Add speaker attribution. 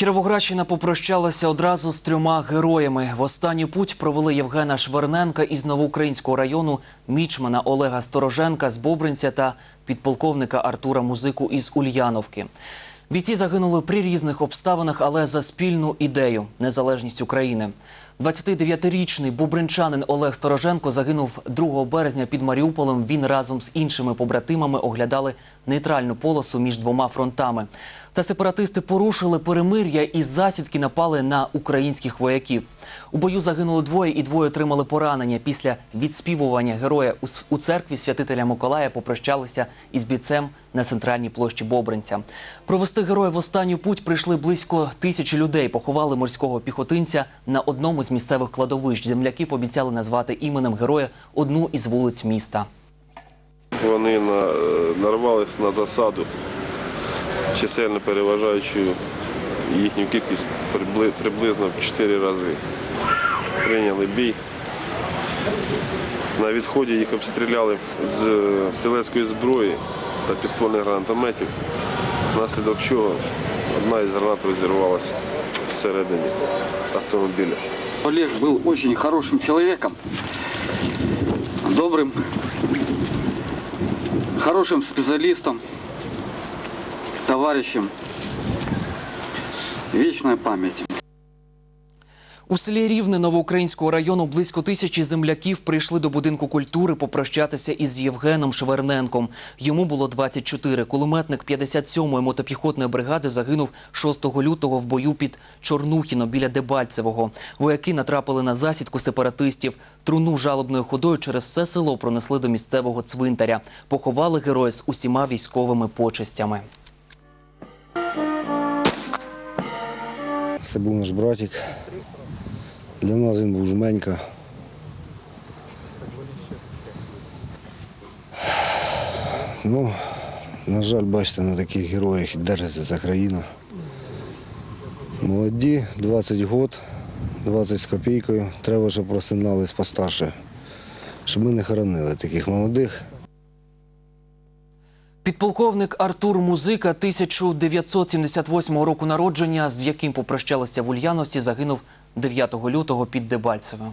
Speaker 1: Кіровоградщина попрощалася одразу з трьома героями. В останню путь провели Євгена Шверненка із Новоукраїнського району, мічмана Олега Стороженка з Бобринця та підполковника Артура Музику із Ульяновки. Бійці загинули при різних обставинах, але за спільну ідею незалежність України. 29-річний бубринчанин Олег Стороженко загинув 2 березня під Маріуполем. Він разом з іншими побратимами оглядали нейтральну полосу між двома фронтами. Та сепаратисти порушили перемир'я і засідки напали на українських вояків. У бою загинули двоє і двоє отримали поранення. Після відспівування героя у церкві святителя Миколая попрощалися із бійцем на центральній площі Бобринця. Провести героя в останню путь прийшли близько тисячі людей. Поховали морського піхотинця на одному з місцевих кладовищ. Земляки пообіцяли назвати іменем героя одну із вулиць міста.
Speaker 2: Вони нарвались на засаду, чисельно переважаючи їхню кількість прибли- приблизно в 4 рази. Прийняли бій. На відході їх обстріляли з стрілецької зброї та пістольних гранатометів, внаслідок чого одна із гранат розірвалася всередині автомобіля.
Speaker 3: Олег был очень хорошим человеком, добрым, хорошим специалистом, товарищем. Вечная память.
Speaker 1: У селі Рівне Новоукраїнського району близько тисячі земляків прийшли до будинку культури попрощатися із Євгеном Шверненком. Йому було 24. Кулеметник 57-ї мотопіхотної бригади загинув 6 лютого в бою під Чорнухіно біля Дебальцевого. Вояки натрапили на засідку сепаратистів. Труну жалобною ходою через все село пронесли до місцевого цвинтаря. Поховали героя з усіма військовими почестями.
Speaker 4: Це був наш братик. Для нас він був жменька. Ну, на жаль, бачите, на таких героях держиться ця країна. Молоді, 20 год, 20 з копійкою. Треба, щоб просинались постарше, щоб ми не хоронили таких молодих.
Speaker 1: Підполковник Артур Музика 1978 року народження, з яким попрощалися в Ульяновці, загинув 9 лютого під Дебальцеве.